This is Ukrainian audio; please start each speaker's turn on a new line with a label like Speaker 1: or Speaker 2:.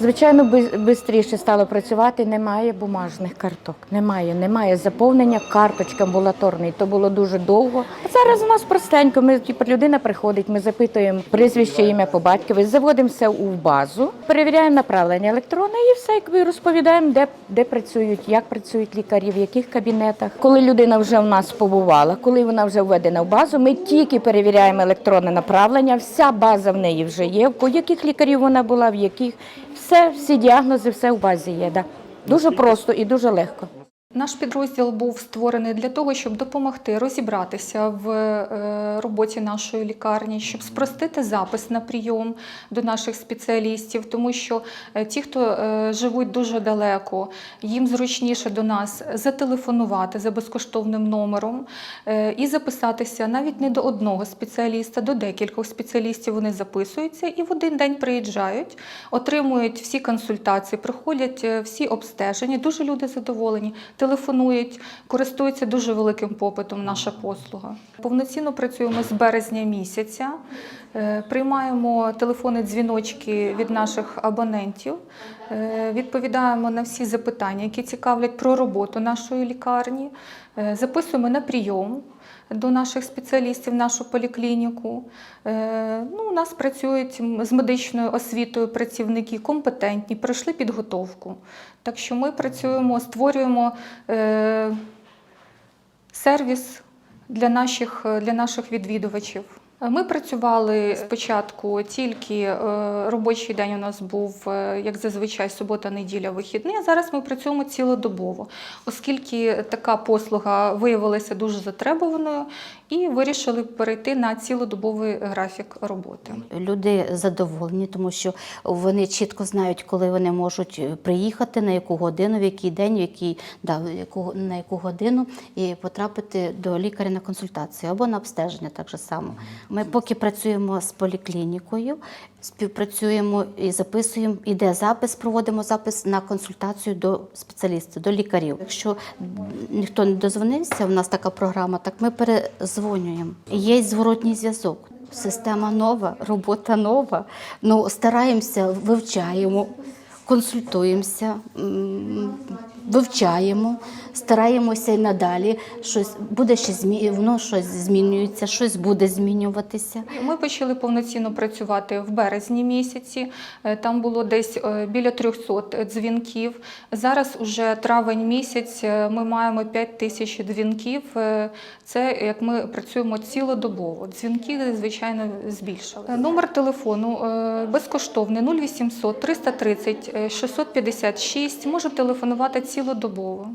Speaker 1: Звичайно, швидше стало працювати. Немає бумажних карток. Немає, немає заповнення карточки амбулаторної. То було дуже довго. А зараз у нас простенько. Ми типу, людина приходить, ми запитуємо прізвище, ім'я по батькові, заводимо все у базу, перевіряємо направлення електронне і все, якби розповідаємо, де, де працюють, як працюють лікарі, в яких кабінетах. Коли людина вже в нас побувала, коли вона вже введена в базу, ми тільки перевіряємо електронне направлення. Вся база в неї вже є. У яких лікарів вона була, в яких все, всі діагнози, все в базі є. Да. Дуже просто і дуже легко.
Speaker 2: Наш підрозділ був створений для того, щоб допомогти розібратися в е, роботі нашої лікарні, щоб спростити запис на прийом до наших спеціалістів, тому що е, ті, хто е, живуть дуже далеко, їм зручніше до нас зателефонувати за безкоштовним номером і записатися навіть не до одного спеціаліста, до декількох спеціалістів вони записуються і в один день приїжджають, отримують всі консультації, проходять е, всі обстеження. Дуже люди задоволені телефонують, користуються дуже великим попитом наша послуга. Повноцінно працюємо з березня місяця, приймаємо телефонні дзвіночки від наших абонентів, е, відповідаємо на всі запитання, які цікавлять про роботу нашої лікарні, е, записуємо на прийом. До наших спеціалістів, нашу поліклініку. Е, Ну, у нас працюють з медичною освітою працівники компетентні, пройшли підготовку. Так що ми працюємо, створюємо е, сервіс для наших, е, для наших відвідувачів. Е, Ми працювали спочатку тільки е, робочий день у нас був, е, як зазвичай, субота, неділя, вихідний. А зараз ми працюємо цілодобово, оскільки така послуга виявилася дуже затребуваною, і вирішили перейти на цілодобовий графік роботи.
Speaker 3: Люди задоволені, тому що вони чітко знають, коли вони можуть приїхати, на яку годину, в який день, в який, да, в яку, на яку годину і потрапити до лікаря на консультацію або на обстеження так же само. Ми поки працюємо з поліклінікою, співпрацюємо і записуємо, іде запис, проводимо запис на консультацію до спеціаліста, до лікарів. Якщо ніхто не дозвонився, у нас така програма, так ми перезвонюємо. Є зворотній зв'язок. Система нова, робота нова. Ну, стараємося, вивчаємо, консультуємося, вивчаємо, стараємося і надалі. Щось буде ще змі... воно щось змінюється, щось буде змінюватися.
Speaker 2: Ми почали повноцінно працювати в березні місяці. Е, Там було десь е, біля 300 дзвінків. Зараз уже травень місяць. е, Ми маємо 5 тисяч дзвінків. Це як ми працюємо цілодобово. Дзвінки, звичайно, збільшили. Номер телефону безкоштовний 0800 330 е, 656. Може телефонувати цілодобово.